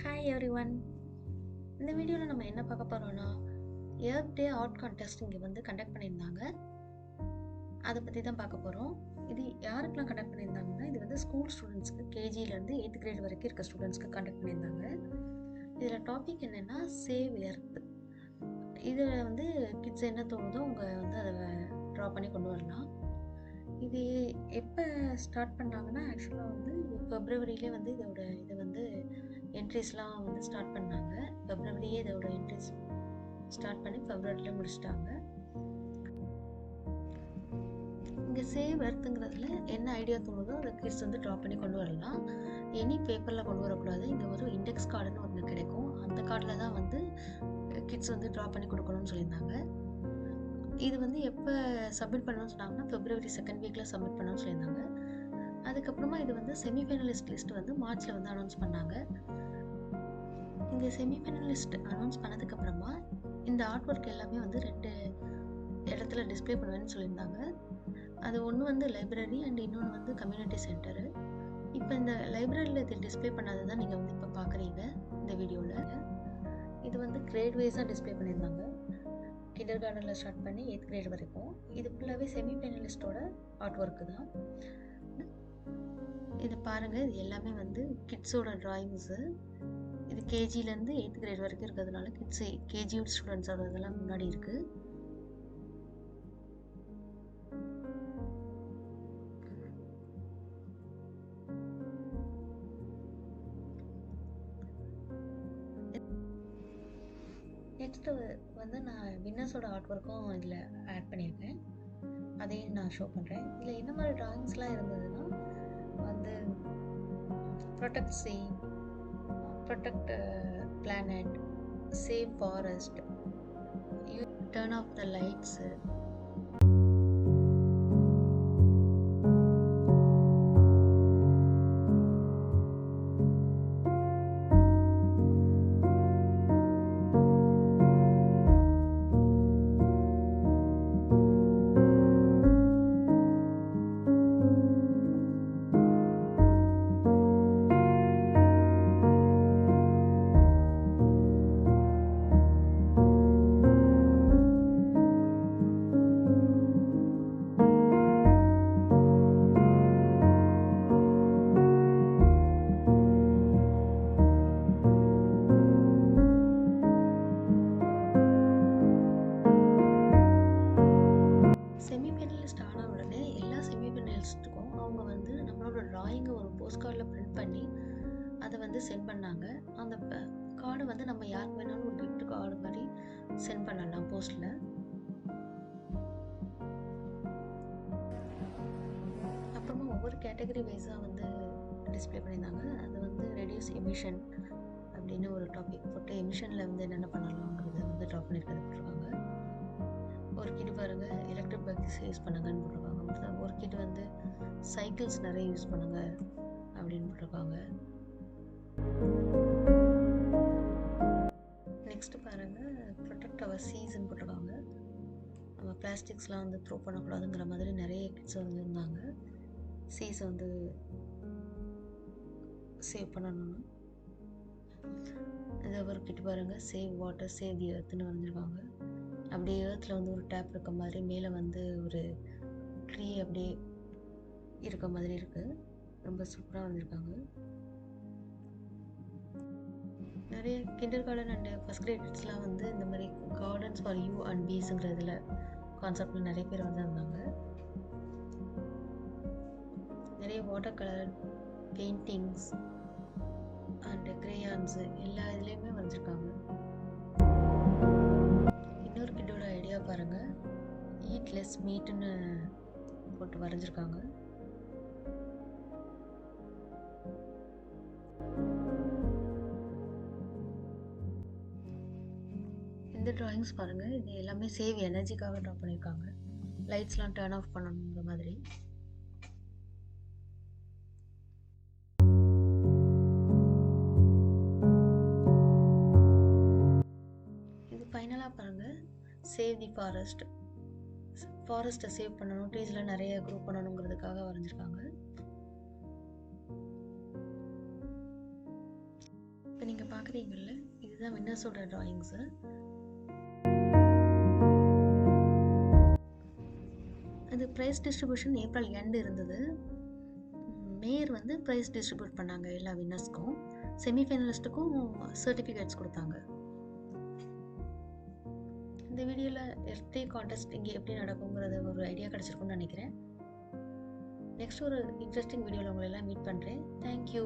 Hi every one இந்த வீடியோவில் நம்ம என்ன பார்க்க போகிறோன்னா எர்த் டே ஆர்ட் கான்டெஸ்ட் இங்கே வந்து கண்டக்ட் பண்ணியிருந்தாங்க. அதை பற்றி தான் பார்க்க போகிறோம் இது யாருக்கெல்லாம் கண்டக்ட் பண்ணியிருந்தாங்கன்னா இது வந்து ஸ்கூல் ஸ்டூடெண்ட்ஸ்க்கு கேஜிலேருந்து எயித் கிரேட் வரைக்கும் இருக்க ஸ்டூடெண்ட்ஸ்க்கு கண்டக்ட் பண்ணியிருந்தாங்க. இதில் டாபிக் என்னென்னா சேவ் எர்த் இதில் வந்து கிட்ஸ் என்ன தோணுதோ அவங்க வந்து அதை ட்ரா பண்ணி கொண்டு வரலாம். இது எப்போ ஸ்டார்ட் பண்ணாங்கன்னா ஆக்சுவலாக வந்து ஃபெப்ரவரியிலே வந்து இதோட இது வந்து என்ட்ரிஸ்லாம் வந்து ஸ்டார்ட் பண்ணாங்க. ஃபெப்ரவரியே இதோட என்ட்ரிஸ் ஸ்டார்ட் பண்ணி ஃபெப்ரவரியில் முடிச்சிட்டாங்க. இங்கே சேவ் எர்த்துங்கிறதுல என்ன ஐடியா தோணுதோ அதை கிட்ஸ் வந்து ட்ரா பண்ணி கொண்டு வரலாம். எனி பேப்பரில் கொண்டு வரக்கூடாது. இங்கே ஒரு இண்டெக்ஸ் கார்டுன்னு ஒன்று கிடைக்கும். அந்த கார்டில் தான் வந்து கிட்ஸ் வந்து ட்ரா பண்ணி கொடுக்கணும்னு சொல்லியிருந்தாங்க. இது வந்து எப்போ சப்மிட் பண்ணணும்னு சொன்னாங்கன்னா ஃபெப்ரவரி செகண்ட் வீக்கில் சப்மிட் பண்ணணும்னு சொல்லியிருந்தாங்க. அதுக்கப்புறமா இது வந்து செமிஃபைனலிஸ்ட் லிஸ்ட் வந்து மார்ச்சில் வந்து அனௌன்ஸ் பண்ணாங்க. இந்த செமிஃபைனலிஸ்ட் அனௌன்ஸ் பண்ணதுக்கப்புறமா இந்த ஆர்ட் ஒர்க் எல்லாமே வந்து ரெண்டு இடத்துல டிஸ்பிளே பண்ணுவேன்னு சொல்லியிருந்தாங்க. அது ஒன்று வந்து லைப்ரரி அண்ட் இன்னொன்று வந்து கம்யூனிட்டி சென்டரு இப்போ இந்த லைப்ரரியில் இது டிஸ்பிளே பண்ணது தான் நீங்கள் வந்து இப்போ பார்க்குறீங்க இந்த வீடியோவில் இது வந்து கிரேட் வைஸாக டிஸ்பிளே பண்ணியிருந்தாங்க. கிண்டர் கார்டனில் ஸ்டார்ட் பண்ணி எயித் கிரேட் வரைக்கும். இது ஃபுல்லாகவே செமி ஃபைனலிஸ்டோட ஆர்ட் ஒர்க்கு தான். இது பாருங்கள் இது எல்லாமே வந்து கிட்ஸோட ட்ராயிங்ஸு இது கேஜிலேருந்து எயித் கிரேட் வரைக்கும் இருக்கிறதுனால கிட்ஸ் கேஜி ஸ்டூடெண்ட்ஸோட இதெல்லாம் முன்னாடி இருக்குது நெக்ஸ்ட்டு வந்து நான் வின்னர்ஸோட ஆர்ட் ஒர்க்கும் இதில் ஆட் பண்ணியிருக்கேன். அதையும் நான் ஷோ பண்ணுறேன் இதில் என்ன மாதிரி ட்ராயிங்ஸ்லாம் இருந்ததுன்னா வந்து protect sea protect planet save forest turn off the lights அவங்க வந்து நம்மளோட ட்ராயிங்கை ஒரு போஸ்ட் கார்டில் பிரிண்ட் பண்ணி அதை வந்து சென்ட் பண்ணாங்க. அந்த கார்டை வந்து நம்ம யாருக்கு வேணாலும் ஒரு கிஃப்ட் கார்டு மாதிரி சென்ட் பண்ணலாம் போஸ்ட்டில் அப்புறமா ஒவ்வொரு கேட்டகரி வைஸாக வந்து டிஸ்பிளே பண்ணியிருந்தாங்க. அது வந்து ரெடியூஸ் எமிஷன் அப்படின்னு ஒரு டாபிக் போட்டு எமிஷனில் வந்து என்னென்ன பண்ணலாங்கிறத வந்து ட்ராப் பண்ணியிருக்கிறது போட்டிருக்காங்க ஒரு கிட் பாருங்க எலக்ட்ரிக் பைக்ஸ் யூஸ் பண்ணுங்கன்னு போட்டிருக்காங்க ஒருத்தர் ஒரு கிட் வந்து சைக்கிள்ஸ் நிறைய யூஸ் பண்ணுங்க அப்படின்னு போட்டிருக்காங்க நெக்ஸ்ட் பாருங்க. ப்ரொடெக்ட் அவர் சீசன் போட்டிருக்காங்க. நம்ம பிளாஸ்டிக்ஸ்லாம் வந்து த்ரோ பண்ணக்கூடாதுங்கிற மாதிரி நிறைய கிட்ஸ் வந்து இருந்தாங்க. சீஸை வந்து சேவ் பண்ணணும்னு. இதை ஒரு கிட்ட பாருங்க. சேவ் வாட்டர் சேவ் தி எர்த்துன்னு வரைஞ்சிருக்காங்க. அப்படியே ஏர்த்தில் வந்து ஒரு டேப் இருக்க மாதிரி மேலே வந்து ஒரு ட்ரீ அப்படியே இருக்க மாதிரி இருக்குது ரொம்ப சூப்பராக வந்திருக்காங்க நிறைய கிண்டர் கார்டன் அண்ட் ஃபஸ்ட் கிரேட்ஸ்லாம் வந்து இந்த மாதிரி கார்டன்ஸ் ஃபார் யூ அண்ட் பீஸுங்கிறதுல கான்செப்டில் நிறைய பேர் வந்திருந்தாங்க. நிறைய water colour paintings and crayons எல்லா இதுலேயுமே வரைஞ்சிருக்காங்க ஈட் மீட்டுன்னு போட்டு வரைஞ்சிருக்காங்க. இந்த ட்ராயிங்ஸ் பாருங்கள் இது எல்லாமே சேவ் எனர்ஜிக்காக ட்ரா பண்ணியிருக்காங்க லைட்ஸ்லாம் டேர்ன் ஆஃப் பண்ணணுங்கிற மாதிரி. இது ஃபைனலாக பாருங்கள் சேவ் தி ஃபாரஸ்ட் ஃபாரஸ்ட்டை சேவ் பண்ணணும் ட்ரீஸ்லாம் நிறைய க்ரோ பண்ணணுங்கிறதுக்காக வரைஞ்சிருக்காங்க. இப்போ நீங்கள் பார்க்குறீங்கல்ல இதுதான் வின்னர்ஸோட ட்ராயிங்ஸு அது ப்ரைஸ் டிஸ்ட்ரிபியூஷன் ஏப்ரல் எண்டு இருந்தது. மேயர் வந்து ப்ரைஸ் டிஸ்ட்ரிபியூட் பண்ணாங்க எல்லா வின்னர்ஸ்க்கும் செமிஃபைனலிஸ்ட்டுக்கும் சர்டிஃபிகேட்ஸ் கொடுத்தாங்க. இந்த வீடியோவில் எர்த்டே கான்டெஸ்ட் இங்கே எப்படி நடக்குங்கிறது ஒரு ஐடியா கிடச்சிருக்கும்னு நினைக்கிறேன். நெக்ஸ்ட் ஒரு இன்ட்ரெஸ்டிங் வீடியோவில் உங்களை எல்லாம் மீட் பண்ணுறேன் தேங்க்யூ